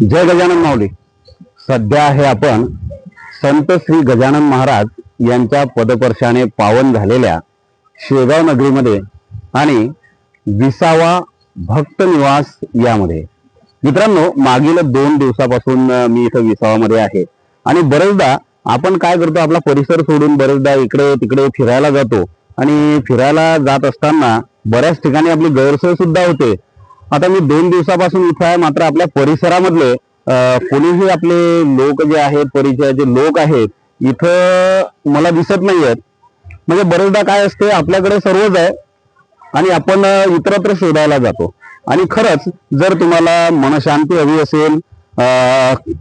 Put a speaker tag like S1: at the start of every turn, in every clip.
S1: जय गजानन माऊली. सध्या आहे आपण संत श्री गजानन महाराज यांच्या पदपर्शाने पावन झालेल्या शेगाव नगरीमध्ये आणि विसावा भक्त निवास यामध्ये. मित्रांनो मागील दोन दिवसापासून मी इथं विसावामध्ये आहे. आणि बरेचदा आपण काय करतो आपला परिसर सोडून बरेचदा इकडे तिकडे फिरायला जातो. आणि फिरायला जात असताना बऱ्याच ठिकाणी आपली गैरसोय सुद्धा होते. आता मी दोन दिवसापासून इथं आहे मात्र आपल्या परिसरामधले अं, कोणीही आपले लोक जे आहेत परिचयाचे लोक आहेत इथं मला दिसत नाही आहेत म्हणजे बरेचदा काय असते आपल्याकडे सर्वच आहे आणि आपण इतरत्र शोधायला जातो. आणि खरंच जर तुम्हाला मनशांती हवी असेल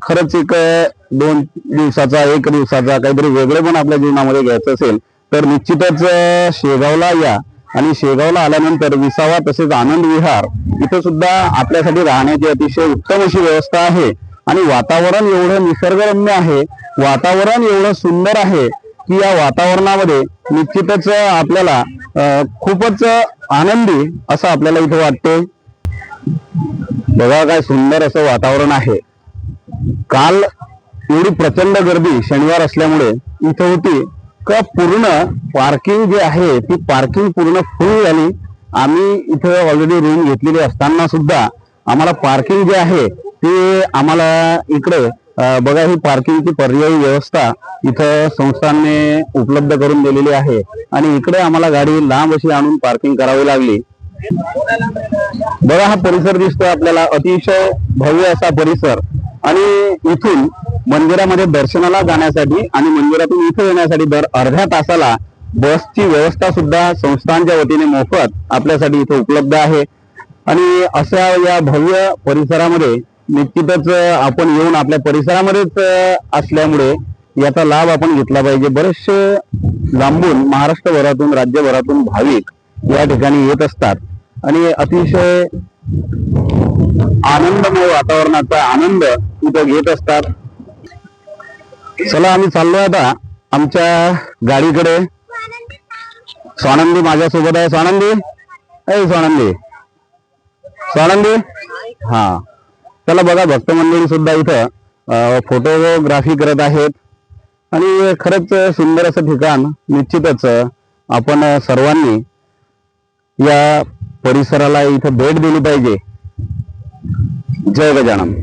S1: खरंच एक दोन दिवसाचा एक दिवसाचा काहीतरी वेगळे पण आपल्या जीवनामध्ये घ्यायचं असेल तर निश्चितच शेगावला या. आणि शेगावला आल्यानंतर विसावा तसेच आनंद विहार इथं सुद्धा आपल्यासाठी राहण्याची अतिशय उत्तम अशी व्यवस्था आहे. आणि वातावरण एवढं निसर्गरम्य आहे वातावरण एवढं सुंदर आहे की या वातावरणामध्ये निश्चितच आपल्याला खूपच आनंदी असं आपल्याला इथं वाटते. बघा काय सुंदर असं वातावरण आहे. काल एवढी प्रचंड गर्दी शनिवार असल्यामुळे इथं होती. का पूर्ण पार्किंग जी आहे ती पार्किंग पूर्ण फुल झाली. आम्ही इथं ऑलरेडी रूम घेतलेली असताना सुद्धा आम्हाला पार्किंग जे आहे ते आम्हाला इकडे बघा ही पार्किंगची पर्यायी व्यवस्था इथं संस्थांनी उपलब्ध करून दिलेली आहे. आणि इकडे आम्हाला गाडी लांब अशी आणून पार्किंग करावी लागली. बघा हा परिसर दिसतोय आपल्याला. अतिशय भव्य असा परिसर. आणि इथून मंदिरामध्ये दर्शनाला जाण्यासाठी आणि मंदिरातून इथं येण्यासाठी दर अर्ध्या तासाला बसची व्यवस्था सुद्धा संस्थांच्या वतीने मोफत आपल्यासाठी इथे उपलब्ध आहे. आणि अशा या भव्य परिसरामध्ये निश्चितच आपण येऊन आपल्या परिसरामध्येच असल्यामुळे याचा लाभ आपण घेतला पाहिजे. बरेचसे लांबून महाराष्ट्रभरातून राज्यभरातून भाविक या ठिकाणी येत असतात. आणि अतिशय आनंदमय वातावरणाचा आनंद इथं घेत असतात. चला आम्ही चाललो आता. आमच्या गाडीकडे. स्वानंदी माझ्यासोबत आहे. स्वानंदी? ए स्वानंदी. स्वानंदी? हा. चला बघा भक्त मंडळी सुद्धा इथं फोटोग्राफी करत आहेत. आणि खरंच सुंदर असं ठिकाण निश्चितच आपण सर्वांनी या परिसराला इथं भेट दिली पाहिजे. जय गजानन.